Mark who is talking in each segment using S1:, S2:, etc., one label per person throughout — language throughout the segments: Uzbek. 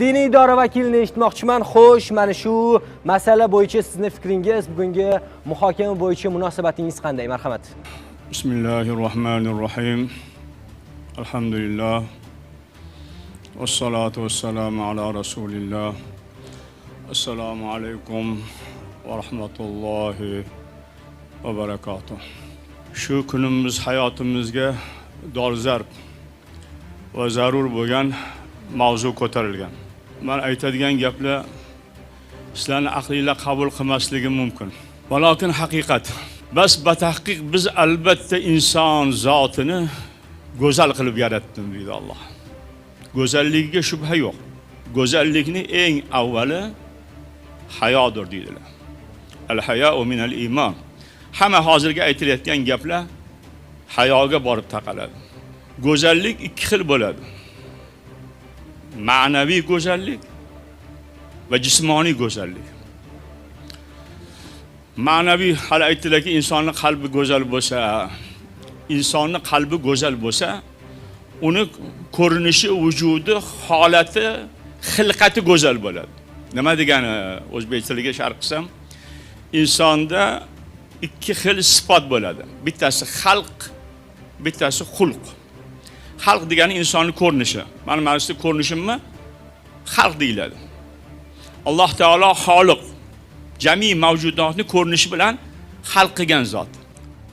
S1: diniy idora vakilini eshitmoqchiman xo'sh mana shu masala bo'yicha sizni fikringiz bugungi muhokama bo'yicha munosabatingiz qanday marhamat
S2: bismillahi rohmanir rohim alhamdulillah vassalotu vassalamu ala rasulillah. Assalomu alaykum va rahmatullohi va barakatuh shu kunimiz hayotimizga dolzarb va zarur bo'lgan mavzu ko'tarilgan man aytadigan gaplar sizlarni aqlinglar qabul qilmasligi mumkin. Valokin haqiqat. Bas batahqiq biz albatta inson zotini go'zal qilib yaratdim deydi Alloh. Go'zalligiga shubha yo'q. Go'zallikni eng avvali hayodir deydilar. Al hayau minal iymon hamma hozirgi aytilayotgan gaplar hayoga borib taqaladi. Go'zallik ikki xil bo'ladi. Ma'naviy go'zallik va jismoniy go'zallik ma'naviy hali aytdilarki insonni qalbi go'zal bo'lsa insonni qalbi go'zal bo'lsa uni ko'rinishi vujudi holati xilqati go'zal bo'ladi nima degani o'zbek tiliga sharh qilsam insonda ikki xil sifat bo'ladi bittasi xalq bittasi xulq xalq degani insonni ko'rinishi. Mani mana shu ko'rinishimni xalq deyiladi. Alloh taolo xoliq jami mavjudotni ko'rinishi bilan xalq qilgan zot.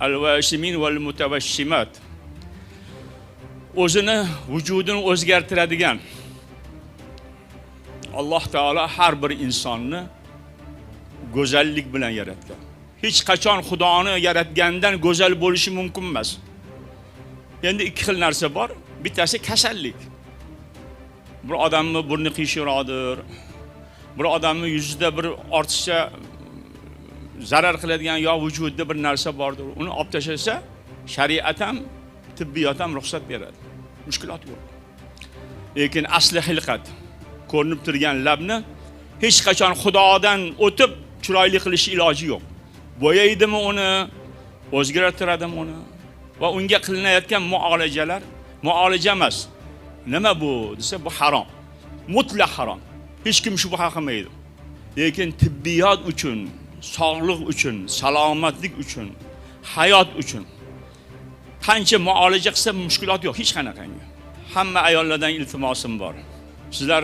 S2: Al vashimin val mutavashshimat o'zini vujudini o'zgartiradigan. Alloh taolo har bir insonni go'zallik bilan yaratgan. Hech qachon xudoni yaratgandan go'zal bo'lishi mumkin emas endi ikki xil narsa bor. Bittasi kasallik. Bir odamni burni qiyshiqroqdir bir odamni yuzida bir ortiqcha zarar qiladigan yo vujudida bir narsa bordir. Uni olib tashlasa shariat ham tibbiyot ham ruxsat beradi. Mushkulot yo'q. Lekin asli xilqat. Ko'rinib turgan labni hech qachon xudodan o'tib chiroyli qilish iloji yo'q. Bo'yaydimi uni? O'zgartiradimi uni? Va unga qilinayotgan muolajalar muolaja emas. Nima bu desa bu harom. Mutlaq harom. Hech kim shubha qilmaydi. Lekin tibbiyot uchun sog'liq uchun salomatlik uchun hayot uchun qancha muolaja qilsa mushkulot yo'q hech qanaqangi. Hamma ayollardan iltimosim bor. Sizlar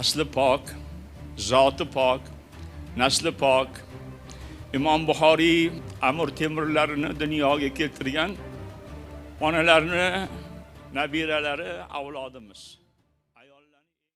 S2: asli pok zoti pok nasli pok imom buxoriy amir temurlarni dunyoga keltirgan onalarni nabiralari avlodimiz.